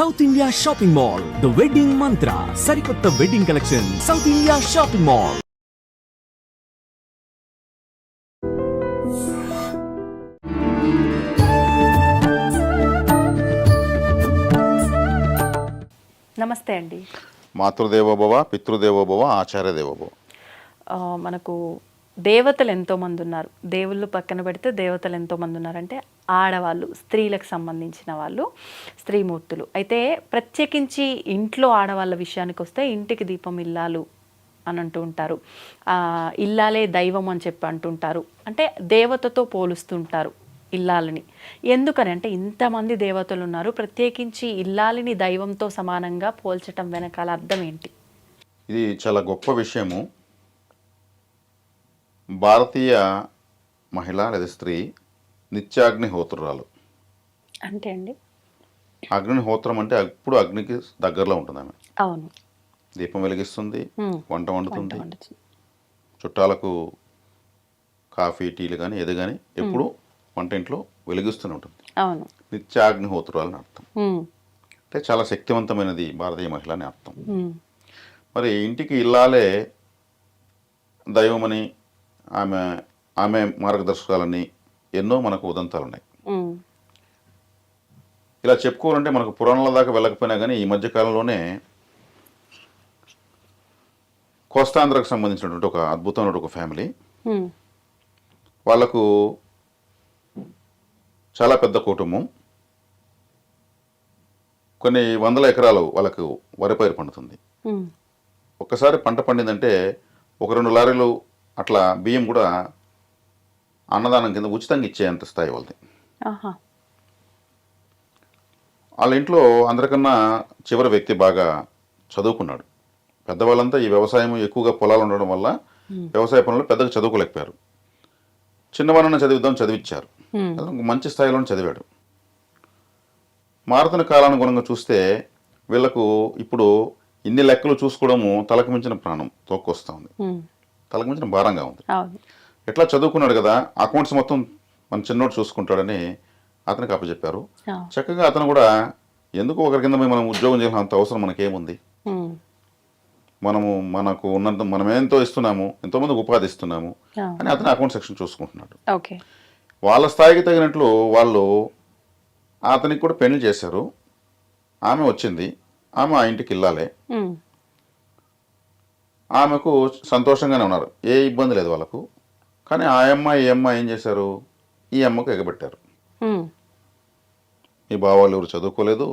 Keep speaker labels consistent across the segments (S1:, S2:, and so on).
S1: South India shopping mall the wedding Mantra సరికొత్త wedding collection South India shopping mall
S2: నమస్తే అండి.
S3: మాతృదేవోభవ పితృదేవోభవ ఆచార్య దేవోభవ
S2: మనకు దేవతలు ఎంతోమంది ఉన్నారు. దేవుళ్ళు పక్కన పెడితే దేవతలు ఎంతోమంది ఉన్నారంటే ఆడవాళ్ళు స్త్రీలకు సంబంధించిన వాళ్ళు స్త్రీమూర్తులు. అయితే ప్రత్యేకించి ఇంట్లో ఆడవాళ్ళ విషయానికి వస్తే ఇంటికి దీపం ఇల్లాలు అని అంటూ ఉంటారు. ఆ, ఇల్లాలే దైవం అని చెప్పి అంటుంటారు అంటే దేవతతో పోలుస్తుంటారు ఇల్లాలని. ఎందుకని అంటే ఇంతమంది దేవతలు ఉన్నారు. ప్రత్యేకించి ఇల్లాలిని దైవంతో సమానంగా పోల్చటం వెనకాల అర్థం ఏంటి?
S3: ఇది చాలా గొప్ప విషయము. భారతీయ మహిళ లేదా స్త్రీ నిత్యాగ్నిహోత్రురాలు
S2: అంటే అండి?
S3: అగ్నిహోత్రం అంటే ఎప్పుడు అగ్నికి దగ్గరలో ఉంటుంది ఆమె
S2: అవును.
S3: దీపం వెలిగిస్తుంది. వంట వండుతుంది. చుట్టాలకు కాఫీ టీలు కానీ ఏది కానీ ఎప్పుడు వంటింట్లో వెలిగిస్తూనే ఉంటుంది.
S2: అవును.
S3: నిత్యాగ్నిహోత్రురాలు అని అర్థం. అంటే చాలా శక్తివంతమైనది భారతీయ మహిళ అని అర్థం. మరి ఇంటికి ఇల్లాలే దైవమని ఆమె ఆమె మార్గదర్శకాలని ఎన్నో మనకు ఉదంతాలు ఉన్నాయి ఇలా చెప్పుకోవాలంటే మనకు పురాణాల దాకా వెళ్ళకపోయినా కానీ ఈ మధ్య కాలంలోనే కోస్తాంధ్రకు సంబంధించినటువంటి ఒక అద్భుతమైన ఒక ఫ్యామిలీ వాళ్ళకు చాలా పెద్ద కుటుంబం. కొన్ని వందల ఎకరాలు వాళ్ళకు వరి పైరు పండుతుంది.
S2: ఉమ్,
S3: ఒక్కసారి పంట పండిందంటే ఒక రెండు లారీలు అట్లా బియ్యం కూడా అన్నదానం కింద ఉచితంగా ఇచ్చేంత స్థాయి వాళ్ళది. వాళ్ళ ఇంట్లో అందరికన్నా చివరి వ్యక్తి బాగా చదువుకున్నాడు. పెద్దవాళ్ళంతా ఈ వ్యవసాయం ఎక్కువగా పొలాలు ఉండడం వల్ల వ్యవసాయ పనులు పెద్దగా చదువుకోలేకపోయారు. చిన్నవాళ్ళని చదివిద్దాం అతను మంచి స్థాయిలోనే చదివాడు. మారుతున్న కాలానుగుణంగా చూస్తే వీళ్ళకు ఇప్పుడు ఇన్ని లెక్కలు చూసుకోవడము తలకు మించిన ప్రాణం తోక్కొస్తా ఉంది. తలకు మించిన భారంగా ఉంది. ఎట్లా చదువుకున్నాడు కదా అకౌంట్స్ మొత్తం మన చిన్నోడు చూసుకుంటాడని అతనికి అప్పచెప్పారు. చక్కగా అతను కూడా ఎందుకు ఒకరి కింద మనం ఉద్యోగం చేయాల్సిన అంత అవసరం మనకేముంది? మనము మనకు ఉన్నంత మనం ఎంతో ఇస్తున్నాము ఎంతోమందికి ఉపాధి ఇస్తున్నాము అని అతను అకౌంట్ సెక్షన్ చూసుకుంటున్నాడు. వాళ్ళ స్థాయికి తగినట్లు వాళ్ళు అతనికి కూడా పెళ్ళి చేశారు. ఆమె వచ్చింది. ఆమె ఆ ఇంటికి వెళ్ళాలి. ఆమెకు సంతోషంగానే ఉన్నారు. ఏ ఇబ్బంది లేదు వాళ్ళకు. కానీ ఆ అమ్మాయి ఈ అమ్మాయి ఏం చేశారు? ఈ అమ్మకు ఎగబెట్టారు. మీ బావాళ్ళు ఎవరు చదువుకోలేదు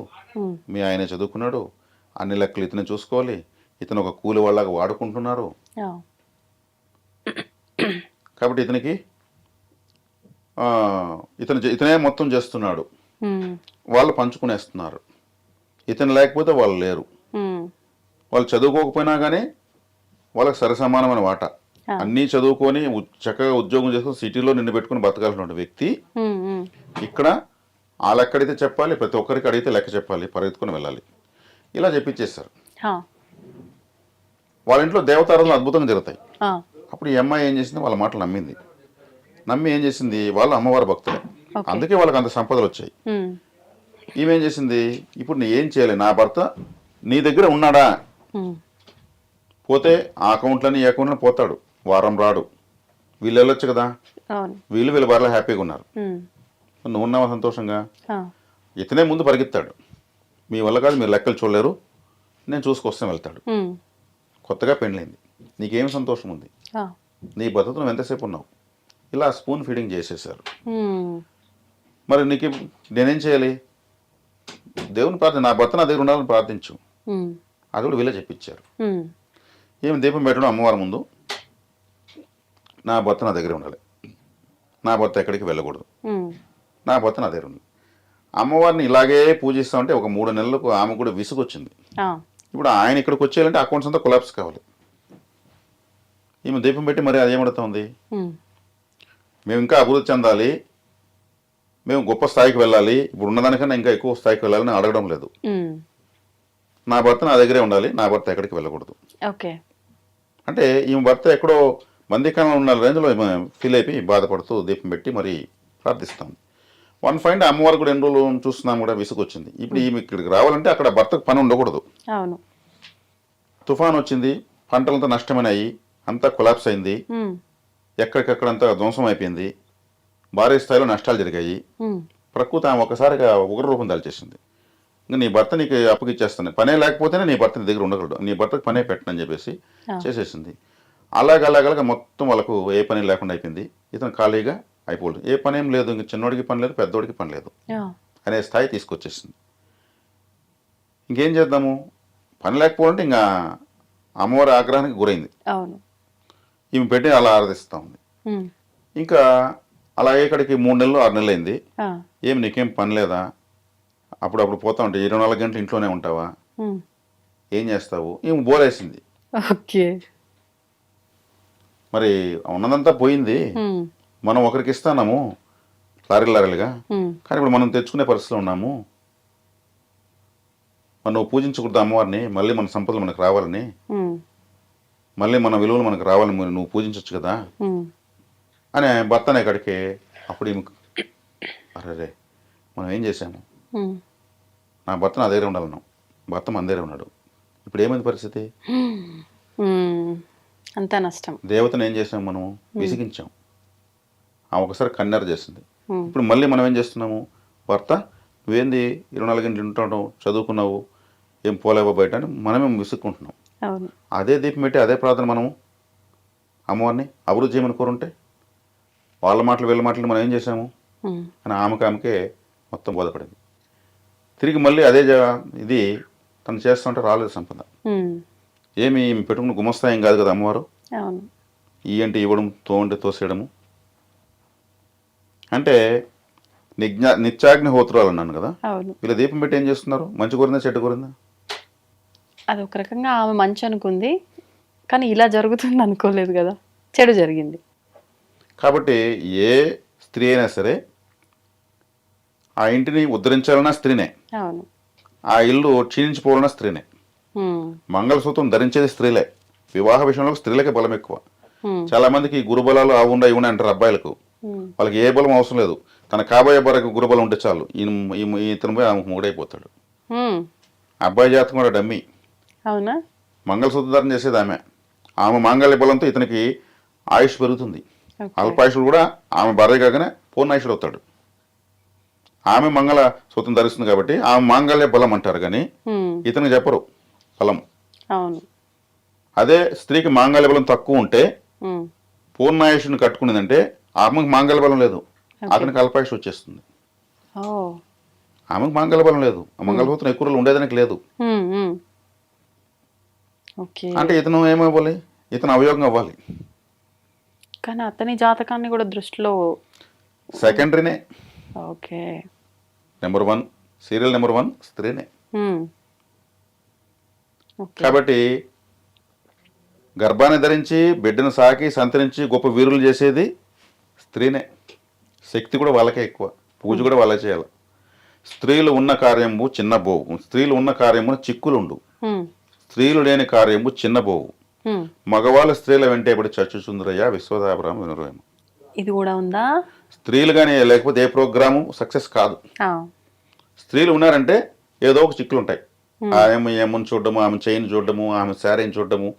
S3: మీ ఆయనే చదువుకున్నాడు. అన్ని లెక్కలు ఇతనే చూసుకోవాలి. ఇతను ఒక కూలి వాళ్ళగా వాడుకుంటున్నారు కాబట్టి ఇతనికి ఇతను ఇతనే మొత్తం చేస్తున్నాడు. వాళ్ళు పంచుకునేస్తున్నారు. ఇతను లేకపోతే వాళ్ళు లేరు. వాళ్ళు చదువుకోకపోయినా కానీ వాళ్ళకి సరిసమానమైన వాట. అన్నీ చదువుకొని చక్కగా ఉద్యోగం చేసుకొని సిటీలో నిన్ను పెట్టుకుని బతకాల్సిన వ్యక్తి. ఇక్కడ వాళ్ళు ఎక్కడైతే చెప్పాలి ప్రతి ఒక్కరికి అడిగితే లెక్క చెప్పాలి పరిగెత్తుకుని వెళ్ళాలి. ఇలా చెప్పించేశారు
S2: ఆ,
S3: వాళ్ళ ఇంట్లో దేవతారాధనలు అద్భుతంగా జరుగుతాయి. అప్పుడు ఈ అమ్మాయి ఏం చేసింది? వాళ్ళ మాటలు నమ్మింది. నమ్మి ఏం చేసింది? వాళ్ళు అమ్మవారి భక్తులే. అందుకే వాళ్ళకి అంత సంపదలు వచ్చాయి. ఈమె ఏం చేసింది? ఇప్పుడు నేను ఏం చేయాలి? నా భర్త నీ దగ్గర ఉన్నాడా? పోతే ఆ అకౌంట్లని ఈ అకౌంట్లని పోతాడు. వారం రాడు. వీళ్ళు వెళ్ళొచ్చు కదా. వీళ్ళు వీళ్ళ భార్య హ్యాపీగా ఉన్నారు. నువ్వు ఉన్నావా సంతోషంగా? ఇతనే ముందు పరిగెత్తాడు. మీ వల్ల కాదు మీరు లెక్కలు చూడలేరు. నేను చూసుకొస్తాను వెళ్తాడు. కొత్తగా పెళ్ళైంది. నీకేం సంతోషం ఉంది? నీ భర్తతో నువ్వు ఎంతసేపు ఉన్నావు? ఇలా స్పూన్ ఫీడింగ్ చేసేసారు మరి నీకు నేనేం చేయాలి? దేవుని ప్రార్థన నా భర్త నా దగ్గర ఉండాలని ప్రార్థించు. అది కూడా వీళ్ళే చెప్పించారు. ఏమి దీపం పెట్టడం అమ్మవారి ముందు? నా భర్త నా దగ్గర ఉండాలి. నా భర్త ఎక్కడికి వెళ్ళకూడదు. నా భర్త నా దగ్గర ఉంది అమ్మవారిని ఇలాగే పూజిస్తా ఉంటే ఒక మూడు నెలలకు ఆమె కూడా విసుగొచ్చింది. ఇప్పుడు ఆయన ఇక్కడికి వచ్చేయాలంటే అకౌంట్స్ అంతా కొలాప్స్ కావాలి. ఈమె దీపం పెట్టి మరి అది ఏమడుతా ఉంది మేము ఇంకా అభివృద్ధి చెందాలి. మేము గొప్ప స్థాయికి వెళ్ళాలి. ఇప్పుడు ఉన్నదానికన్నా ఇంకా ఎక్కువ స్థాయికి వెళ్ళాలని అడగడం లేదు. నా భర్త నా దగ్గరే ఉండాలి నా భర్త ఎక్కడికి వెళ్ళకూడదు.
S2: ఓకే.
S3: అంటే ఈమె భర్త ఎక్కడో బందీకాలంలో ఉన్న రేంజ్లో ఫీల్ అయిపోయి బాధపడుతూ దీపం పెట్టి మరి ప్రార్థిస్తాం. వన్ ఫైండ్ అమ్మవారు కూడా ఎన్ని రోజులు చూస్తున్నాం కూడా విసుగు వచ్చింది ఇప్పుడు ఈమె ఇక్కడికి రావాలంటే అక్కడ భర్తకు పని ఉండకూడదు.
S2: అవును.
S3: తుఫాన్ వచ్చింది పంటలంతా నష్టమైనాయి అంతా కొలాప్స్ అయింది. ఎక్కడికక్కడంతా ధ్వంసం అయిపోయింది. భారీ స్థాయిలో నష్టాలు జరిగాయి. ప్రకృతి ఆమె ఒకసారిగా ఉగ్ర రూపం దాల్చేసింది. ఇంకా నీ భర్త నీకు అప్పగిచ్చేస్తాను పనే లేకపోతేనే నీ భర్త నీ దగ్గర ఉండగలడు నీ భర్తకు పనే పెట్టనని చెప్పేసి. చేసేసింది. అలాగలాగలాగా మొత్తం వాళ్ళకు ఏ పని లేకుండా అయిపోయింది. ఇతను ఖాళీగా అయిపోలేదు ఏ పని ఏం లేదు. ఇంక చిన్నోడికి పని లేదు పెద్దోడికి పని లేదు అనే స్థాయి తీసుకొచ్చేసింది. ఇంకేం చేద్దాము? పని లేకపోవాలంటే ఇంకా అమ్మవారి ఆగ్రహానికి గురైంది. ఈమె పెట్టి అలా ఆరాధిస్తూ ఉంది. ఇంకా అలా ఇక్కడికి మూడు నెలలు ఆరు నెలలు అయింది.
S2: ఆ,
S3: ఏం నీకేం పని లేదా? అప్పుడప్పుడు పోతా ఉంటాయి. ఇరవై నాలుగు గంటలు ఇంట్లోనే ఉంటావా? ఏం చేస్తావు? ఏం బోరేసింది
S2: ఓకే.
S3: మరి ఉన్నదంతా పోయింది. మనం ఒకరికి ఇస్తాము లారీ లారీలుగా. కానీ ఇప్పుడు మనం తెచ్చుకునే పరిస్థితిలో ఉన్నాము. నువ్వు పూజించకూడదు అమ్మవారిని మళ్ళీ మన సంపదలు మనకు రావాలని. మళ్ళీ మన విలువలు మనకు రావాలని నువ్వు పూజించవచ్చు కదా? అని భర్త అనే కాడికి అప్పుడు అరే మనం ఏం చేశాము? నా భర్త నా దగ్గర ఉండాలను భర్త మన దగ్గర ఉన్నాడు. ఇప్పుడు ఏమైంది పరిస్థితి?
S2: అంతా నష్టం.
S3: దేవతను ఏం చేసాం మనం? విసిగించాం. ఆమె ఒకసారి కన్నెర చేసింది ఇప్పుడు మళ్ళీ మనం ఏం చేస్తున్నాము? భర్త నువ్వేంది ఇరవై నాలుగు గంటలు ఉంటావు చదువుకున్నావు ఏం పోలేవో బయట అని మనమే విసుక్కుంటున్నాం. అదే దీపం పెట్టి అదే ప్రార్థన మనము? అమ్మవారిని అభివృద్ధి చేయమని కోరుంటే వాళ్ళ మాటలు వీళ్ళ మాటలు మనం ఏం చేసాము అని ఆమెకు ఆమెకే మొత్తం బోధపడింది. తిరిగి మళ్ళీ అదే ఇది తను చేస్తుంటే రాలేదు సంపద. ఏమి పెట్టుకుని గుమస్తాయం కాదు కదా అమ్మవారు? ఈ అంటే ఇవ్వడం తో అంటే తోసేయడము. అంటే నిజ్ఞా నిత్యాగ్ని హోత్రాలు అన్నాను కదా? వీళ్ళ దీపం పెట్టి ఏం చేస్తున్నారు? మంచి కోరిందా చెడ్డ కోరిందా?
S2: అది ఒక రకంగా ఆమె మంచి అనుకుంది కానీ ఇలా జరుగుతుంది అనుకోలేదు కదా. చెడు జరిగింది.
S3: కాబట్టి ఏ స్త్రీ అయినా సరే ఆ ఇంటిని ఉద్ధరించాలన్నా స్త్రీనే.
S2: అవును.
S3: ఆ ఇల్లు క్షీణించిపోవాలన్నా స్త్రీనే. మంగళసూత్రం ధరించేది స్త్రీలే. వివాహ విషయంలో స్త్రీలకే బలం ఎక్కువ. చాలా మందికి గురుబలాలు ఆ ఉండ ఇవి అంటారు అబ్బాయిలకు. వాళ్ళకి ఏ బలం అవసరం లేదు. తన కాబోయే బరకు గురుబలం ఉంటే చాలు. ఇతను పోయి ఆమెకు మూడైపోతాడు అబ్బాయి జాతకం కూడా డమ్మి.
S2: అవునా?
S3: మంగళసూత్రం ధారణ చేసేది ఆమె. ఆమె మాంగళ్య బలంతో ఇతనికి ఆయుష్ పెరుగుతుంది. అల్పాయుషుడు కూడా ఆమె భార్య కాగానే పూర్ణాయుషుడు అవుతాడు. ఆమె మంగళ సూత్రం ధరిస్తుంది కాబట్టి ఆమె మాంగళ్య బలం అంటారు కానీ
S2: ఉమ్,
S3: ఇతనికి చెప్పరు బలం
S2: అవును.
S3: అదే స్త్రీకి మాంగళ్య బలం తక్కువ ఉంటే పూర్ణాయుషుని కట్టుకునేదంటే ఆమెకు మాంగళ్య బలం లేదు. అతనికి అల్పాయుష్ వచ్చేస్తుంది. ఆమెకు మాంగళ్య బలం లేదు. ఆ మంగళసూత్రం ఎక్కువ రోజులు ఉండేదానికి లేదు. అంటే ఇతను ఏమవ్వాలి? ఇతను అవయోగం అవ్వాలి.
S2: కానీ అతని జాతకాన్ని కూడా దృష్టిలో
S3: సెకండరీనే
S2: okay.
S3: Number one serial number one స్త్రీనే. కాబట్టి గర్భాన్ని ధరించి బిడ్డను సాకి సంతరించి గొప్ప వీరులు చేసేది స్త్రీనే. శక్తి కూడా వాళ్ళకే ఎక్కువ. పూజ కూడా వాళ్ళే చేయాలి. స్త్రీలు ఉన్న కార్యము చిన్న బోవు. స్త్రీలు ఉన్న కార్యము చిక్కులు ఉండు
S2: ఉమ్,
S3: స్త్రీలు లేని కార్యము చిన్న బోవు. మగవాళ్ళు స్త్రీల వెంటేబడి చచ్చు సుందరయ్య విశ్వదాభిరామ వినురవేమ
S2: ఇది కూడా ఉందా?
S3: స్త్రీలు కానీ లేకపోతే ఏ ప్రోగ్రాము సక్సెస్ కాదు. స్త్రీలు ఉన్నారంటే ఏదో ఒక చిక్కులు ఉంటాయి. ఆమె ఏమని చూడడము ఆమె చైన్ చూడడము ఆమె శారీని చూడడము.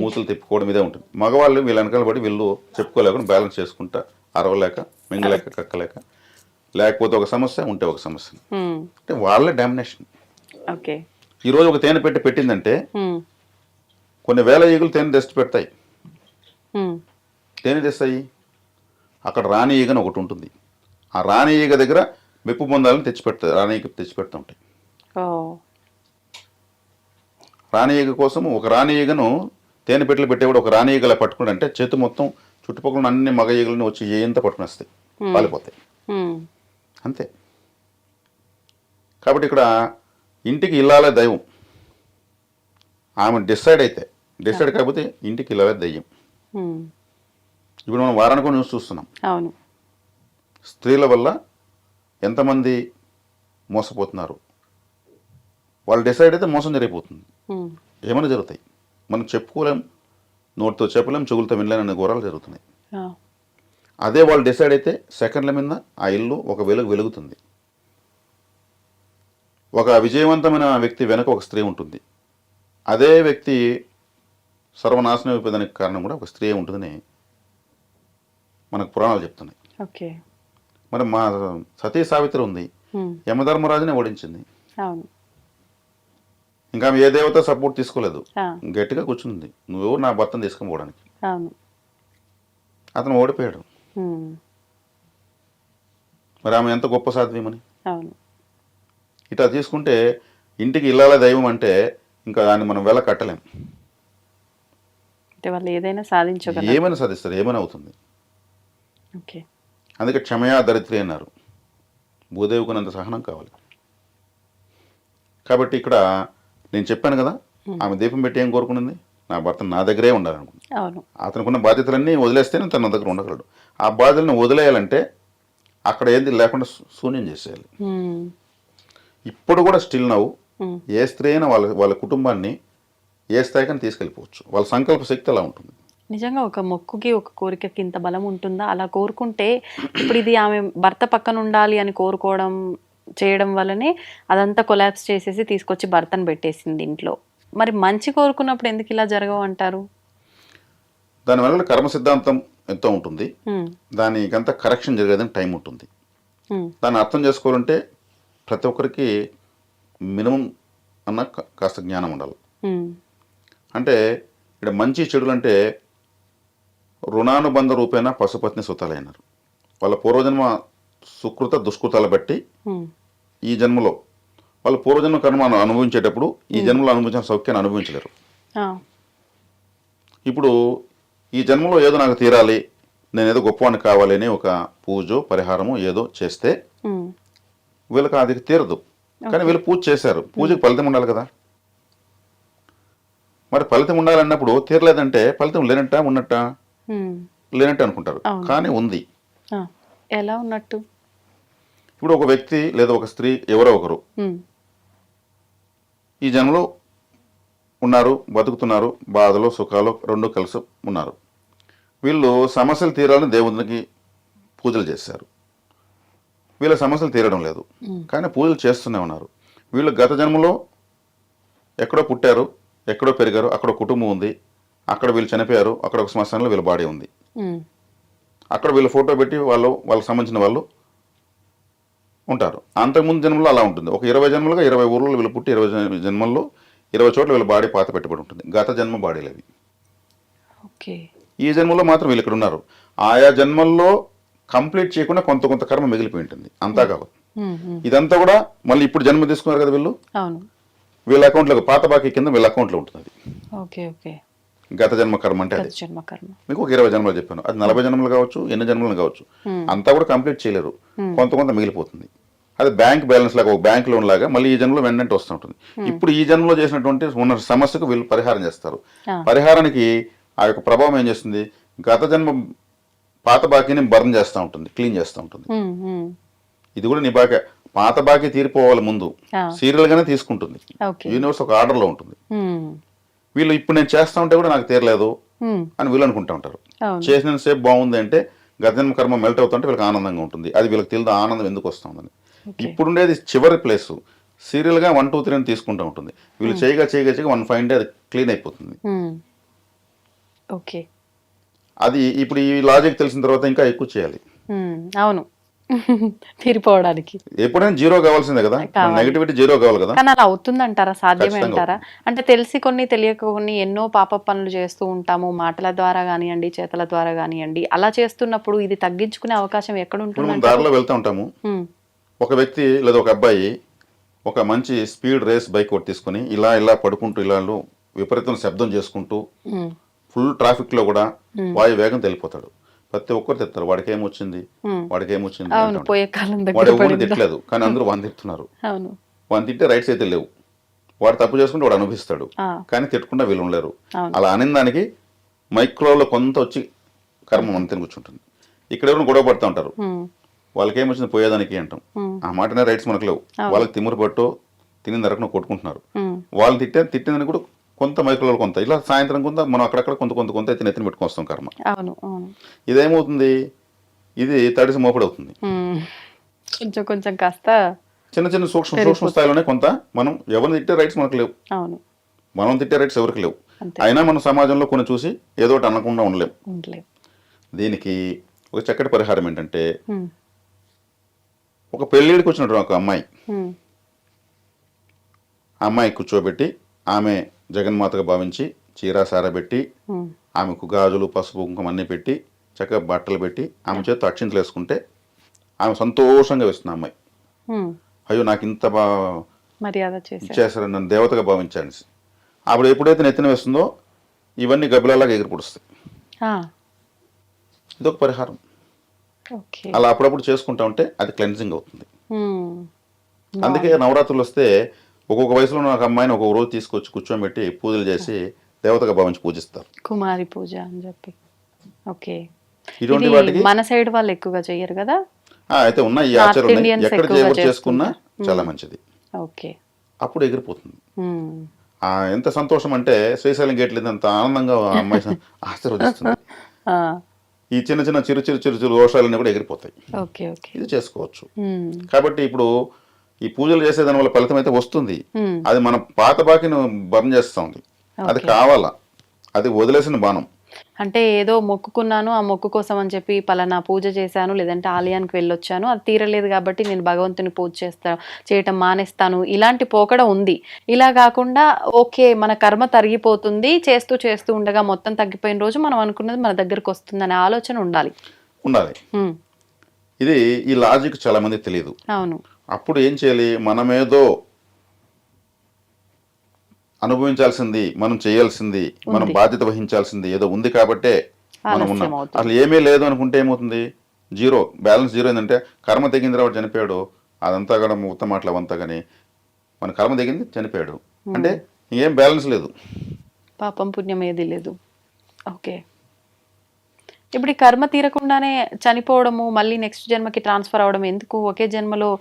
S3: మూతులు తిప్పుకోవడం ఇదే ఉంటుంది. మగవాళ్ళు వీళ్ళ వెనకాల పడి వీళ్ళు చెప్పుకోలేకుండా బ్యాలెన్స్ చేసుకుంటా అరవలేక మింగలేక కక్కలేక లేకపోతే ఒక సమస్య ఉంటే ఒక సమస్య. అంటే వాళ్ళే డామినేషన్ ఈరోజు ఒక తేనె పెట్టి పెట్టిందంటే కొన్ని వేల ఈగలు తేనె తెచ్చి పెడతాయి. తేనె తెస్తాయి. అక్కడ రాణి ఈగని ఒకటి ఉంటుంది. ఆ రాణి ఈగ దగ్గర మెప్పు పొందాలని తెచ్చి పెడతాయి రాణి ఈగ తెచ్చి పెడతా ఉంటాయి.
S2: ఓ.
S3: రాణి ఈగ కోసం ఒక రాణి ఈగను తేనె పెట్టెలు పెట్టేవాడు ఒక రాణి ఈగలా పట్టుకుని అంటే చేతి మొత్తం చుట్టుపక్కల అన్ని మగ ఈగలను వచ్చి ఏంత పట్టుకునేస్తాయి పాలిపోతాయి.
S2: ఉమ్,
S3: అంతే. కాబట్టి ఇక్కడ ఇంటికి ఇల్లాలే దైవం. ఆమె డిసైడ్ అయితే డిసైడ్ కాకపోతే ఇంటికి ఇల్లాలే దయ్యం. ఇప్పుడు మనం వారానికి న్యూస్ చూస్తున్నాం.
S2: అవును.
S3: స్త్రీల వల్ల ఎంతమంది మోసపోతున్నారు? వాళ్ళు డిసైడ్ అయితే మోసం జరిగిపోతుంది. ఏమైనా జరుగుతాయి. మనం చెప్పుకోలేం నోటితో చెప్పలేం చెవులతో వినలేం అనే ఘోరాలు జరుగుతున్నాయి. అదే వాళ్ళు డిసైడ్ అయితే సెకండ్ల మీద ఆ ఇల్లు ఒక వెలుగు వెలుగుతుంది. ఒక విజయవంతమైన వ్యక్తి వెనక ఒక స్త్రీ ఉంటుంది. అదే వ్యక్తి సర్వనాశనం అయిపోయేదానికి కారణం కూడా ఒక స్త్రీ ఉంటుందని మనకు పురాణాలు చెప్తున్నాయి.
S2: ఓకే.
S3: మరి మా సతీ సావిత్రి ఉంది. యమధర్మరాజుని ఓడించింది. ఇంకా ఏ దేవత సపోర్ట్ తీసుకోలేదు. గట్టిగా కూర్చుంది. నువ్వు నా భర్తను తీసుకొని పోవడానికి? అతను ఓడిపోయాడు. మరి ఆమె ఎంత గొప్ప సాధ్వీమని
S2: అవును.
S3: ఇట్లా తీసుకుంటే ఇంటికి ఇల్లాల దైవం అంటే ఇంకా దాన్ని మనం వెల కట్టలేం.
S2: వాళ్ళు ఏదైనా సాధించగలరు.
S3: ఏమైనా సాధిస్తారు. ఏమైనా అవుతుంది.
S2: ఓకే.
S3: అందుకే క్షమయా దరిద్రి అన్నారు. భూదేవుకున్నంత సహనం కావాలి. కాబట్టి ఇక్కడ నేను చెప్పాను కదా ఆమె దీపం పెట్టి ఏం కోరుకునింది? నా భర్త నా దగ్గరే ఉండాలనుకుంది. అతనుకున్న బాధ్యతలన్నీ వదిలేస్తేనే తన దగ్గర ఉండగలడు. ఆ బాధ్యతలను వదిలేయాలంటే అక్కడ ఏంది లేకుండా శూన్యం చేసేయాలి. ఇప్పుడు కూడా స్టిల్ నవ్వు. ఏ స్త్రీ అయినా వాళ్ళ వాళ్ళ కుటుంబాన్ని ఏ స్థాయికని తీసుకెళ్ళిపోవచ్చు. వాళ్ళ సంకల్ప శక్తి అలా ఉంటుంది.
S2: నిజంగా ఒక మొక్కుకి ఒక కోరికకి ఇంత బలం ఉంటుందా? అలా కోరుకుంటే ఇప్పుడు ఇది ఆమె భర్త పక్కన ఉండాలి అని కోరుకోవడం చేయడం వల్లనే అదంతా కొలాప్స్ చేసేసి తీసుకొచ్చి భర్తను పెట్టేసింది ఇంట్లో. మరి మంచి కోరుకున్నప్పుడు ఎందుకు ఇలా జరగవు అంటారు?
S3: దానివల్ల కర్మ సిద్ధాంతం ఎంతో ఉంటుంది. దానికంతా కరెక్షన్ జరిగేదని టైం ఉంటుంది. దాన్ని అర్థం చేసుకోవాలంటే ప్రతి ఒక్కరికి మినిమం అన్న కాస్త జ్ఞానం ఉండాలి. అంటే ఇక్కడ మంచి చెడులు అంటే రుణానుబంధ రూపేణ పశుపత్ని సుతాలైనారు. వాళ్ళ పూర్వజన్మ సుకృత దుష్కృతాలు బట్టి ఈ జన్మలో వాళ్ళ పూర్వజన్మ కర్మ అను- అనుభవించేటప్పుడు ఈ జన్మలో అనుభవించిన సౌఖ్యాన్ని అనుభవించలేరు. ఇప్పుడు ఈ జన్మలో ఏదో నాకు తీరాలి నేను ఏదో గొప్పవాడిని కావాలి అని ఒక పూజో పరిహారమో ఏదో చేస్తే వీళ్ళకి అది తీరదు. కానీ వీళ్ళు పూజ చేశారు. పూజకి ఫలితం ఉండాలి కదా. మరి ఫలితం ఉండాలన్నప్పుడు తీరలేదంటే ఫలితం లేనట్ట ఉన్నట్ట? లేనట్టు అనుకుంటారు. కానీ ఉంది.
S2: ఎలా ఉన్నట్టు?
S3: ఇప్పుడు ఒక వ్యక్తి లేదా ఒక స్త్రీ ఎవరో ఒకరు ఈ జన్మలో ఉన్నారు బతుకుతున్నారు బాధలు సుఖాలు రెండు కలిసి ఉన్నారు. వీళ్ళు సమస్యలు తీరాలని దేవునికి పూజలు చేశారు. వీళ్ళ సమస్యలు తీరడం లేదు. కానీ పూజలు చేస్తూనే ఉన్నారు. వీళ్ళు గత జన్మలో ఎక్కడో పుట్టారు ఎక్కడో పెరిగారు అక్కడ కుటుంబం ఉంది. అక్కడ వీళ్ళు చనిపోయారు. అక్కడ ఒక శ్మశానంలో వీళ్ళ బాడీ ఉంది. అక్కడ వీళ్ళు ఫోటో పెట్టి వాళ్ళు వాళ్ళకి సంబంధించిన వాళ్ళు ఉంటారు. అంతకుముందు జన్మలో అలా ఉంటుంది. ఒక ఇరవై జన్మలుగా ఇరవై ఊర్లలో వీళ్ళు పుట్టి ఇరవై జన్- జన్మల్లో ఇరవై చోట్ల వీళ్ళ బాడీ పాత పెట్టుబడి ఉంటుంది. గత జన్మ బాడీలు అవి.
S2: ఓకే.
S3: ఈ జన్మలో మాత్రం వీళ్ళు ఇక్కడ ఉన్నారు. ఆయా జన్మల్లో కంప్లీట్ చేయకుండా కొంత కొంత కర్మ మిగిలిపోయి ఉంటుంది. అంతా కాదు. ఇదంతా కూడా మళ్ళీ ఇప్పుడు జన్మ తీసుకున్నారు కదా వీళ్ళు? వీళ్ళ అకౌంట్లో పాత బాకీ కింద వీళ్ళ అకౌంట్లో ఉంటుంది అది.
S2: Okay okay.
S3: గత జన్మ కర్మ అంటే అది. మీకు ఒక ఇరవై జన్మలు చెప్పాను. అది నలభై జన్మలు కావచ్చు ఎన్ని జన్మలు కావచ్చు. అంతా కూడా కంప్లీట్ చేయలేరు. కొంత కొంత మిగిలిపోతుంది. అది బ్యాంక్ బ్యాలెన్స్ లాగా ఒక బ్యాంక్ లోన్ లాగా మళ్ళీ ఈ జన్మలో వెంటనే వస్తూ ఉంటుంది. ఇప్పుడు ఈ జన్మలో చేసినటువంటి ఉన్న సమస్యకు వీళ్ళు పరిహారం చేస్తారు. పరిహారానికి ఆ యొక్క ప్రభావం ఏం చేస్తుంది? గత జన్మ పాత బాకీని బర్న్ చేస్తూ ఉంటుంది క్లీన్ చేస్తూ ఉంటుంది. ఇది కూడా నీ బాకీ. పాత బాకీ తీరిపోవాలి ముందు. సీరియల్ గానే తీసుకుంటుంది. యూనివర్స్ ఒక ఆర్డర్లో ఉంటుంది.
S2: ఉమ్,
S3: వీళ్ళు ఇప్పుడు నేను చేస్తా ఉంటే కూడా నాకు తీరలేదు అని వీళ్ళు అనుకుంటా ఉంటారు. చేసిన సేపు బాగుంది అంటే గతజన్మ కర్మ మెల్ట్ అవుతుంటే వీళ్ళకి ఆనందంగా ఉంటుంది. అది వీళ్ళకి తెలియదు ఆనందం ఎందుకు వస్తుందని ఇప్పుడుండేది చివరి ప్లేస్ సీరియల్గా వన్ టూ త్రీ అని తీసుకుంటూ ఉంటుంది. వీళ్ళు చేయగా చేయగా చేయగా వన్ ఫైవ్ డే అది క్లీన్ అయిపోతుంది.
S2: ఓకే.
S3: అది ఇప్పుడు ఈ లాజిక్ తెలిసిన తర్వాత ఇంకా ఎక్కువ చేయాలి.
S2: అవును. తీరిపోవడానికి.
S3: ఎప్పుడైనా జీరో కావాల్సిందే కదా. నెగిటివిటీ జీరో కావాలి కదా?
S2: కానీ అలా అవుతుందంటారా? సాధ్యమే అంటారా? అంటే తెలిసి కొన్ని తెలియక కొన్ని ఎన్నో పాప పనులు చేస్తూ ఉంటాము. మాటల ద్వారా కానివ్వండి చేతల ద్వారా కానివ్వండి. అలా చేస్తున్నప్పుడు ఇది తగ్గించుకునే అవకాశం ఎక్కడ ఉంటుంది
S3: దారిలో వెళ్తూ ఉంటాము. ఒక వ్యక్తి లేదా ఒక అబ్బాయి ఒక మంచి స్పీడ్ రేస్ బైక్ ఒకటి తీసుకొని ఇలా ఇలా పడుకుంటూ ఇలా విపరీతం శబ్దం చేసుకుంటూ ఫుల్ ట్రాఫిక్లో కూడా వాయు వేగం తెలిపోతాడు. ప్రతి ఒక్కరు తిడతారు. వాడికి ఏమొచ్చింది వాడికి ఏమొచ్చింది వాడు ఎవరు తిట్టలేదు కానీ అందరూ వాడిని తిట్టున్నారు వాడిని తిట్టే రైట్స్ అయితే లేవు. వాడు తప్పు చేసుకుంటే వాడు అనుభవిస్తాడు. కానీ తిట్టకుండా వీళ్ళు ఉండలేరు.
S2: అవును.
S3: అలా అనిన దానికి మైక్రోలో కొంత వచ్చి కర్మ మనతో కూర్చుంటుంది. ఇక్కడ ఎవరు గొడవ పడుతూ ఉంటారు? వాళ్ళకి ఏమొచ్చింది పోయేదానికి అంటాం. ఆ మాటనే రైట్స్ మనకు లేవు. వాళ్ళకి తిమ్మురు పట్టు తినిన ధరకు కొట్టుకుంటున్నారు. వాళ్ళు తిట్టే తిట్టిందని కూడా కొంత మైక్రోలో కొంత. ఇలా సాయంత్రం కొంత మనం అక్కడక్కడ కొంత కొంత కొంత అయితే నెత్తిన పెట్టుకొస్తాం కర్మ.
S2: అవును
S3: ఇదేమవుతుంది? ఇది తడిసి మోపడి అవుతుంది.
S2: కొంచెం కొంచెం కాస్త
S3: చిన్న చిన్న సూక్ష్మ సూక్ష్మ స్థాయిలోనే కొంత మనం ఎవరిని తిట్టే రైట్స్ మనకు లేవు.
S2: అవును.
S3: మనం తిట్టే రైట్స్ ఎవరికి లేవు. అయినా మనం సమాజంలో కొన్ని చూసి ఏదో ఒకటి అనకుండా ఉండలేం.
S2: ఉండలేదు
S3: దీనికి ఒక చక్కటి పరిహారం ఏంటంటే. ఒక పెళ్ళిడికి వచ్చినటువంటి ఒక అమ్మాయి. అమ్మాయి కూర్చోబెట్టి ఆమె జగన్మాతగా భావించి చీర సార పెట్టి
S2: ఉమ్.
S3: ఆమెకు గాజులు పసుపు కుంకుమ అన్నీ పెట్టి చక్కగా బట్టలు పెట్టి ఆమె చేత అక్షింతలు వేసుకుంటే ఆమె సంతోషంగా వేస్తుంది అమ్మాయి. అయ్యో నాకు ఇంత
S2: మర్యాద చేశారు.
S3: నన్ను దేవతగా భావించాను. అప్పుడు ఎప్పుడైతే నెత్తిన వేస్తుందో ఇవన్నీ గబ్బిలాగా ఎగిరి పుడుస్తాయి
S2: ఆ,
S3: ఇదొక పరిహారం. అలా అప్పుడప్పుడు చేసుకుంటా ఉంటే అది క్లెన్జింగ్ అవుతుంది. అందుకే నవరాత్రులు వస్తే ఒక్కొక్క వయసులో ఉన్న ఒక అమ్మాయిని ఒక్కొక్క రోజు తీసుకొచ్చి కూర్చోబెట్టి పూజలు చేసి దేవతగా భావించి పూజిస్తారు.
S2: కుమారి పూజ అని చెప్పి. ఓకే.
S3: ఇటువంటి వాటికి
S2: మన సైడ్ వాళ్ళు ఎక్కువగా చెయ్యరు కదా?
S3: అయితే ఉన్నాయి ఈ.
S2: Indians
S3: ఎక్కడ చేసుకున్నా. చాలా మంచిది.
S2: ఓకే.
S3: అప్పుడు ఎగిరిపోతుంది. ఆ ఎంత సంతోషం అంటే శ్రీశైలం గేట్ లేదు అంత ఆనందంగా అమ్మాయి ఆశీర్వదిస్తుంది. ఈ చిన్న చిన్న చిరు చిరు చిరు చిరు దోషాలన్నీ కూడా ఎగిరిపోతాయి. ఇది చేసుకోవచ్చు.
S2: ఉమ్.
S3: కాబట్టి ఇప్పుడు ఈ పూజలు చేసేదాని వల్ల ఫలితం అయితే వస్తుంది. అది మన పాత బాకిని బర్న్ చేస్తుంది. అది కావాలా? అది వదిలేసిన బాణం.
S2: అంటే ఏదో మొక్కుకున్నాను ఆ మొక్కు కోసం అని చెప్పి పలానా పూజ చేశాను లేదంటే ఆలయానికి వెళ్ళొచ్చాను అది తీరలేదు కాబట్టి నేను భగవంతుని పూజ చేస్తా చేయటం మానేస్తాను. ఇలాంటి పోకడ ఉంది. ఇలా కాకుండా ఓకే మన కర్మ తరిగిపోతుంది చేస్తూ చేస్తూ ఉండగా మొత్తం తగ్గిపోయిన రోజు మనం అనుకున్నది మన దగ్గరకు వస్తుంది అనే ఆలోచన ఉండాలి.
S3: ఉండాలి. ఇది ఈ లాజిక్ చాలా మంది తెలియదు.
S2: అవును.
S3: అప్పుడు ఏం చేయాలి? మనమేదో అనుభవించాల్సింది మనం చేయాల్సింది మనం బాధ్యత వహించాల్సింది ఏదో ఉంది కాబట్టే మనం ఉన్నాం. అసలు ఏమీ లేదు అనుకుంటే ఏమవుతుంది? జీరో. బ్యాలెన్స్ జీరో ఏంటంటే కర్మ తెగింది రావాడు చనిపోయాడు. అదంతా కూడా ఉత్తమ మాటలు అవంతా కానీ మన కర్మ తెగింది చనిపోయాడు. అంటే ఏం బ్యాలెన్స్ లేదు.
S2: పాపం పుణ్యం ఏది లేదు. ఓకే. ఇప్పుడు ఈ కర్మ తీరకుండానే చనిపోవడము మళ్ళీ నెక్స్ట్ జన్మకి ట్రాన్స్ఫర్ అవడం ఎందుకు? ఒకే జన్మలో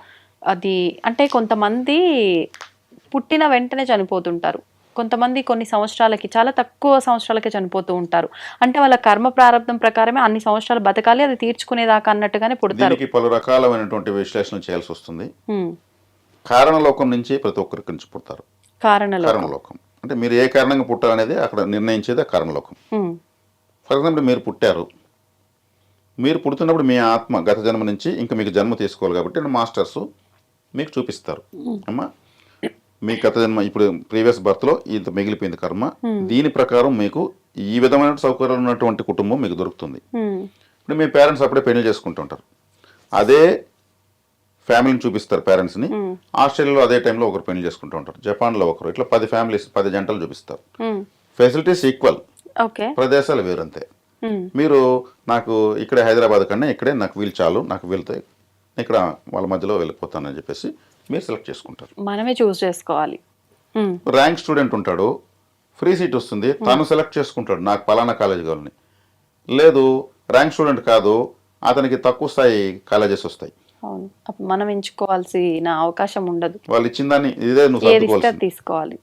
S2: అది అంటే కొంతమంది పుట్టిన వెంటనే చనిపోతుంటారు. కొంతమంది కొన్ని సంవత్సరాలకి చాలా తక్కువ సంవత్సరాలకే చనిపోతూ ఉంటారు. అంటే వాళ్ళ కర్మ ప్రారంభం ప్రకారమే అన్ని సంవత్సరాలు బతకాలి అది తీర్చుకునేదాకా అన్నట్టుగానే పుడతారు.
S3: పలు రకాలైనటువంటి విశ్లేషణలు చేయాల్సి వస్తుంది. కారణలోకం నుంచి ప్రతి ఒక్కరికి నుంచి పుడతారు.
S2: కారణలో
S3: కారణలోకం అంటే మీరు ఏ కారణంగా పుట్టాలనేది అక్కడ నిర్ణయించేది ఆ కారణలోకం. ఫర్ ఎగ్జాంపుల్ మీరు పుట్టారు. మీరు పుడుతున్నప్పుడు మీ ఆత్మ గత జన్మ నుంచి ఇంకా మీకు జన్మ తీసుకోవాలి కాబట్టి మాస్టర్స్ మీకు చూపిస్తారు. అమ్మా మీ గత జన్మ ఇప్పుడు ప్రీవియస్ బర్త్లో ఇంత మిగిలిపోయింది కర్మ. దీని ప్రకారం మీకు ఈ విధమైన సౌకర్యాలు ఉన్నటువంటి కుటుంబం మీకు దొరుకుతుంది. ఇప్పుడు మీ పేరెంట్స్ అప్పుడే పెళ్ళి చేసుకుంటుంటారు అదే ఫ్యామిలీని చూపిస్తారు పేరెంట్స్ని. ఆస్ట్రేలియాలో అదే టైంలో ఒకరు పెళ్ళి చేసుకుంటూ ఉంటారు. జపాన్లో ఒకరు. ఇట్లా పది ఫ్యామిలీస్ పది జంటలు చూపిస్తారు. ఫెసిలిటీస్ ఈక్వల్ ప్రదేశాలు వేరంతే. మీరు నాకు ఇక్కడే హైదరాబాద్ కన్నా ఇక్కడే నాకు వీలు చాలు నాకు వెళ్తాయి ఇక్కడ వాళ్ళ మధ్యలో వెళ్ళిపోతానని చెప్పేసి మీరు సెలెక్ట్ చేసుకుంటారు.
S2: మనమే చూస్ చేసుకోవాలి.
S3: ర్యాంక్ స్టూడెంట్ ఉంటాడు ఫ్రీ సీట్ వస్తుంది తను సెలెక్ట్ చేసుకుంటాడు నాకు పలానా కాలేజ్ కావాలని. లేదు ర్యాంక్ స్టూడెంట్ కాదు అతనికి తక్కువ స్థాయి కాలేజెస్ వస్తాయి.
S2: మనం ఎంచుకోవాల్సిన అవకాశం ఉండదు.
S3: వాళ్ళు ఇచ్చిన దాన్ని ఇదే నువ్వు
S2: తీసుకోవాలి.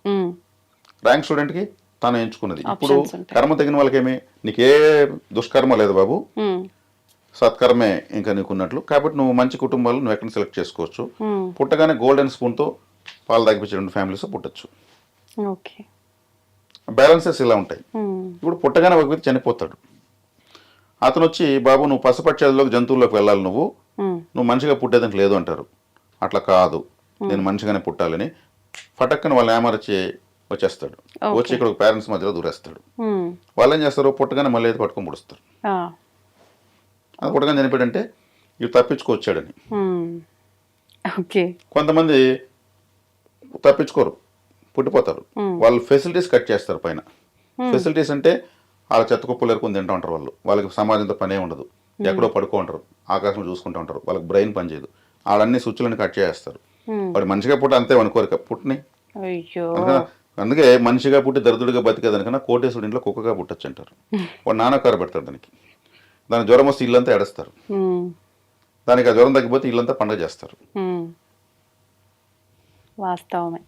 S3: ర్యాంక్ స్టూడెంట్కి తను ఎంచుకున్నది. ఇప్పుడు. కర్మ తగిన వాళ్ళకేమి? నీకే దుష్కర్మ లేదు బాబు. సత్కర్మే ఇంకా నీకున్నట్లు. కాబట్టి నువ్వు మంచి కుటుంబాలు నువ్వు ఎక్కడ సెలెక్ట్ చేసుకోవచ్చు.
S2: ఉమ్.
S3: పుట్టగానే గోల్డెన్ స్పూన్తో పాలు తగ్గించే ఫ్యామిలీస్ పుట్టచ్చు.
S2: ఓకే.
S3: బ్యాలెన్సెస్ ఇలా ఉంటాయి.
S2: ఉమ్.
S3: ఇప్పుడు పుట్టగానే ఒక వ్యక్తి చనిపోతాడు. అతను వచ్చి బాబు నువ్వు పశుపక్షాదులోకి జంతువుల్లోకి వెళ్ళాలి నువ్వు.
S2: ఉమ్.
S3: నువ్వు మనిషిగా పుట్టేదానికి లేదు అంటారు. అట్లా కాదు. నేను మనిషిగానే పుట్టాలని ఫటక్కన వాళ్ళు ఏమరచి వచ్చేస్తాడు. వచ్చి ఇక్కడ పేరెంట్స్ మధ్యలో దూరేస్తాడు. వాళ్ళు ఏం చేస్తారు? పుట్టగానే మళ్ళీ ఏది పట్టుకొని పుడుస్తారు.
S2: ఆ.
S3: అది పుట్టగానే చనిపోయాడంటే ఇవి తప్పించుకొచ్చాడని.
S2: ఓకే.
S3: కొంతమంది తప్పించుకోరు పుట్టిపోతారు. వాళ్ళు ఫెసిలిటీస్ కట్ చేస్తారు పైన. ఫెసిలిటీస్ అంటే వాళ్ళ చెత్త కుప్పలు ఎరుకుని తింటూ ఉంటారు వాళ్ళు. వాళ్ళకి సమాజంతో పనే ఉండదు. ఎక్కడో పడుకో ఉంటారు ఆకాశం చూసుకుంటూ ఉంటారు. వాళ్ళకి బ్రెయిన్ పనిచేయదు వాళ్ళన్ని స్విచ్లను కట్ చేస్తారు. వాడు మనిషిగా పుట్టి అంతే అనుకోరు పుట్టిని. అందుకే మనిషిగా పుట్టి దరిద్రుడిగా బతికేదానికన్నా కోటేశ్వరుడి ఇంట్లో కుక్కగా పుట్టచ్చు అంటారు. వాడు నానకారు పెడతాడు దానికి. దాని జ్వరం వస్తే ఇల్లంతా ఎడస్తారు. దానికి ఆ జ్వరం తగ్గిపోతే ఇల్లంతా పండగ చేస్తారు.
S2: వాస్తవమే.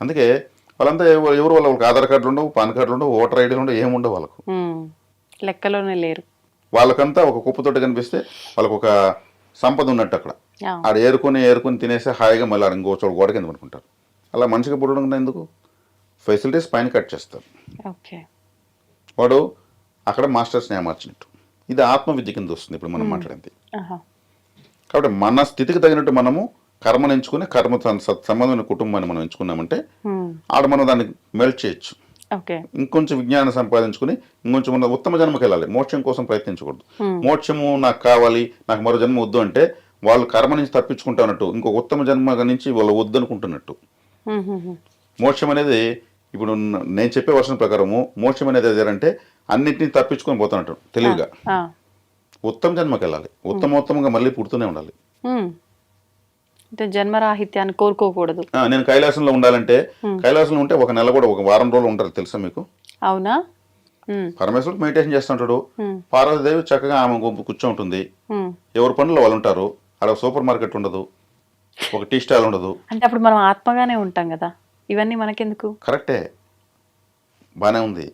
S3: అందుకే వాళ్ళంతా ఎవ- ఎవరు వాళ్ళ వాళ్ళకి ఆధార్ కార్డులు ఉండవు పాన్ కార్డులు ఉండవు ఓటర్ ఐడీలు ఉండవు ఏమి ఉండవు వాళ్ళకు.
S2: లెక్కలోనే లేరు.
S3: వాళ్ళకంతా ఒక కుప్పతోటి కనిపిస్తే వాళ్ళకు ఒక సంపద ఉన్నట్టు అక్కడ. ఆడ ఏరుకొని ఏరుకొని తినేసి హాయిగా మళ్ళీ ఇంకో చోట గోడ కింద పడుకుంటారు. అలా మనిషిగా పుట్టడం ఎందుకు? ఫెసిలిటీస్ పైన కట్ చేస్తారు.
S2: ఓకే.
S3: వాడు అక్కడ మాస్టర్స్ని ఏమార్చినట్టు ఇది ఆత్మవిద్య కింద వస్తుంది ఇప్పుడు మనం మాట్లాడింది. కాబట్టి మన స్థితికి తగినట్టు మనము కర్మను ఎంచుకుని కర్మ సంబంధమైన కుటుంబాన్ని మనం ఎంచుకున్నామంటే ఆడ మనం దాన్ని మెల్ట్ చేయొచ్చు. ఇంకొంచెం విజ్ఞానం సంపాదించుకుని ఇంకొంచెం మన ఉత్తమ జన్మకి వెళ్ళాలి. మోక్షం కోసం ప్రయత్నించకూడదు. మోక్షము నాకు కావాలి నాకు మరో జన్మ వద్దు అంటే వాళ్ళు కర్మ నుంచి తప్పించుకుంటానట్టు ఇంకో ఉత్తమ జన్మ నుంచి వాళ్ళు వద్దు అనుకుంటున్నట్టు. మోక్షం అనేది ఇప్పుడు నేను చెప్పే వర్షం ప్రకారము మోక్షం అనేది ఏదంటే అన్నింటినీ తప్పించుకొని పోతున్నట్టు తెలివిగా. ఉత్తమ జన్మకి వెళ్ళాలి ఉత్తమోత్తమంగా మళ్ళీ పుడుతూనే ఉండాలి.
S2: జన్మరాహిత్యాన్ని కోరుకోకూడదు.
S3: నేను కైలాసంలో ఉండాలంటే కైలాసంలో ఉంటే ఒక నెల కూడా ఒక వారం రోజులు ఉంటారు తెలుసా మీకు?
S2: అవునా?
S3: పరమేశ్వరుడు మెడిటేషన్ చేస్తుంటాడు. పార్వతీదేవి చక్కగా ఆమె గుంపు కూర్చోంటుంది. ఎవరి పనులు వాళ్ళు ఉంటారు. అక్కడ సూపర్ మార్కెట్ ఉండదు. ఒక టీ స్టాల్ ఉండదు.
S2: అంటే అప్పుడు మనం ఆత్మగానే ఉంటాం కదా. ఇవన్నీ మనకెందుకు?
S3: కరెక్టే. బాగానే ఉంది.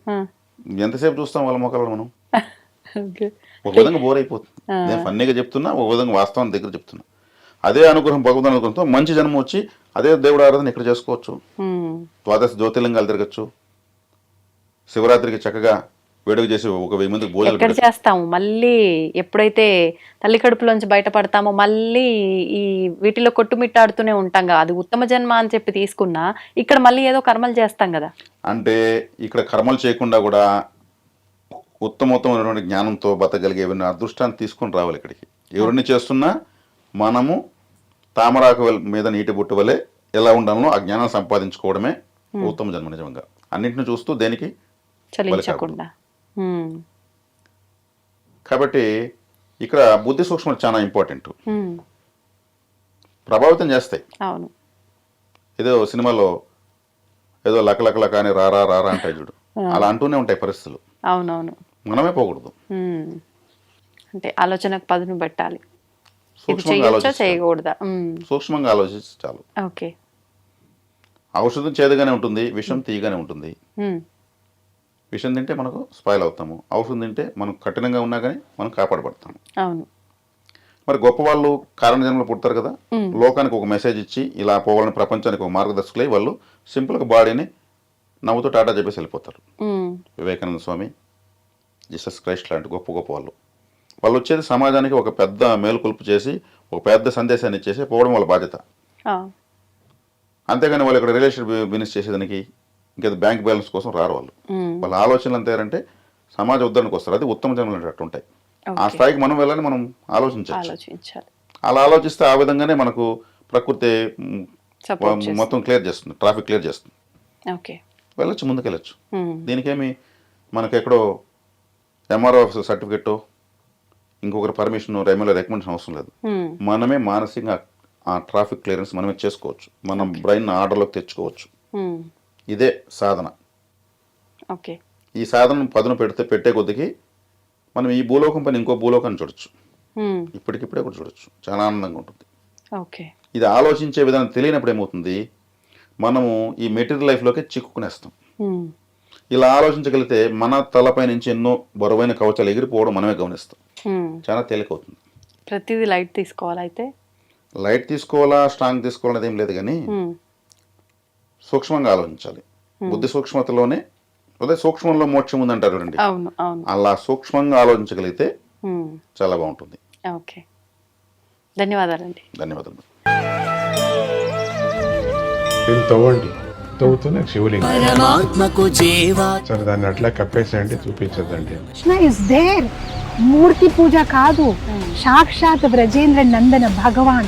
S3: ఎంతసేపు చూస్తాం వాళ్ళ మొక్కలు మనం? ఒక విధంగా బోర్ అయిపోతుంది. నేను ఫన్నీగా చెప్తున్నా ఒక విధంగా వాస్తవం దగ్గర చెప్తున్నా. అదే అనుగ్రహం భగవంతుని అనుగ్రహంతో మంచి జన్మ వచ్చి అదే దేవుడు ఆరాధన ఇక్కడ చేసుకోవచ్చు. ద్వాదశ జ్యోతిర్లింగాలు తిరగచ్చు. శివరాత్రికి చక్కగా వేడుక చేసి ఒక వెయ్యి మందికి భోజనాలు
S2: ఎక్కడ. చేస్తాము? మళ్ళీ ఎప్పుడైతే తల్లి కడుపులోంచి బయటపడతామో మళ్ళీ ఈ వీటిలో కొట్టుమిట్టాడుతూనే ఉంటాం కదా. అది ఉత్తమ జన్మ అని చెప్పి తీసుకున్నా ఇక్కడ మళ్ళీ ఏదో కర్మలు చేస్తాం కదా.
S3: అంటే ఇక్కడ కర్మలు చేయకుండా కూడా ఉత్తమోత్తమైనటువంటి జ్ఞానంతో బతకగలిగే ఏమైనా అదృష్టాన్ని తీసుకొని రావాలి ఇక్కడికి. ఎవరిని చేస్తున్నా మనము తామరాకు మీద నీటి బుట్టు వలె ఎలా ఉండాలో ఆ జ్ఞానం సంపాదించుకోవడమే ఉత్తమ జన్మ నిజంగా. అన్నింటిని చూస్తూ దేనికి?
S2: చలించకుండా.
S3: కాబట్టి ఇక్కడ బుద్ధి సూక్ష్మం చాలా ఇంపార్టెంట్. ప్రభావితం చేస్తాయి.
S2: అవును.
S3: ఏదో సినిమాలో ఏదో లక లక లక అని రారా రారా అంటాయి చూడు. అలా అంటూనే ఉంటాయి పరిస్థితులు.
S2: అవునవును.
S3: మనమే పోకూడదు.
S2: అంటే ఆలోచనకు పదును పెట్టాలి.
S3: సూక్ష్మంగా
S2: చేయకూడదా
S3: ఆలోచించి చాలు.
S2: ఓకే.
S3: ఔషధం చేదుగానే ఉంటుంది విషం తీయగానే ఉంటుంది. విషం తింటే మనకు స్పాయిల్ అవుతాము. ఔషధం తింటే మనం కఠినంగా ఉన్నా కానీ మనం కాపాడబడతాము.
S2: అవును.
S3: మరి గొప్ప వాళ్ళు కారణ జన్మలు పుడతారు కదా. లోకానికి ఒక మెసేజ్ ఇచ్చి ఇలా పోవాలని ప్రపంచానికి ఒక మార్గదర్శకులై వాళ్ళు సింపుల్గా బాడీని నవ్వుతూ టాటా చెప్పేసి వెళ్ళిపోతారు. వివేకానంద స్వామి జీసస్ క్రైస్ట్ లాంటి గొప్ప గొప్ప వాళ్ళు. వాళ్ళు వచ్చేది సమాజానికి ఒక పెద్ద మేలుకొల్పు చేసి ఒక పెద్ద సందేశాన్ని ఇచ్చేసి పోవడం వాళ్ళ బాధ్యత. అంతేగాని వాళ్ళు ఇక్కడ రిలేషన్ బిజినెస్ చేసేదానికి ఇంకా బ్యాంక్ బ్యాలెన్స్ కోసం రారు వాళ్ళు. వాళ్ళ ఆలోచనలు అంతే అంటే సమాజ ఉద్ధరణకు వస్తారు. అది ఉత్తమ జన్మలు ఉంటాయి. ఆ. స్థాయికి మనం వెళ్ళాలని మనం
S2: ఆలోచించాలి.
S3: అలా ఆలోచిస్తే ఆ విధంగానే మనకు ప్రకృతి మొత్తం క్లియర్ చేస్తుంది ట్రాఫిక్ క్లియర్ చేస్తుంది.
S2: ఓకే.
S3: వెళ్ళొచ్చు ముందుకు వెళ్ళొచ్చు
S2: ఉమ్,
S3: దీనికేమి మనకు ఎక్కడో ఎంఆర్ఓ సర్టిఫికెట్ ఇంకొకరి పర్మిషన్ ఎమ్మెల్యే రికమెండేషన్ అవసరం లేదు. మనమే మానసికంగా ఆ ట్రాఫిక్ క్లియరెన్స్ మనమే చేసుకోవచ్చు. మనం బ్రెయిన్ ఆర్డర్లోకి తెచ్చుకోవచ్చు. ఇదే సాధన.
S2: ఓకే.
S3: ఈ సాధన పదును పెడితే పెట్టే కొద్దికి మనం ఈ భూలోకం పైన ఇంకో భూలోకాన్ని చూడొచ్చు. ఇప్పటికిప్పుడే కూడా చూడొచ్చు. చాలా ఆనందంగా ఉంటుంది.
S2: ఓకే.
S3: ఇది ఆలోచించే విధానం తెలియనప్పుడు ఏమవుతుంది? మనము ఈ మెటీరియల్ లైఫ్లోకి చిక్కుకునేస్తాం. ఇలా ఆలోచించగలిగితే మన తలపై నుంచి ఎన్నో బరువైన కవచాలు ఎగిరిపోవడం మనమే గమనిస్తాం. చాలా తేలిక అవుతుంది
S2: ప్రతిదీ లైట్ తీసుకోవాలి అయితే?
S3: లైట్ తీసుకోవాలా స్ట్రాంగ్ తీసుకోవాలనేది ఏం లేదు కానీ సూక్ష్మంగా ఆలోచించాలి. బుద్ధి సూక్ష్మతలోనే అదే సూక్ష్మంలో మోక్షం ఉందంటారు
S2: అవును
S3: అలా సూక్ష్మంగా ఆలోచించగలిగితే చాలా బాగుంటుంది.
S2: ఓకే. ధన్యవాదాలండి.
S3: ధన్యవాదాలు.
S4: దీన్ని తవ్వండి. తవ్వుతూనే శివలింగం. సరే దాన్ని అట్లా కప్పేసేయండి చూపించదండి
S5: కృష్ణ ఇస్ దేర్ మూర్తి పూజ కాదు. సాక్షాత్ బ్రజేంద్ర నందన భగవాన్.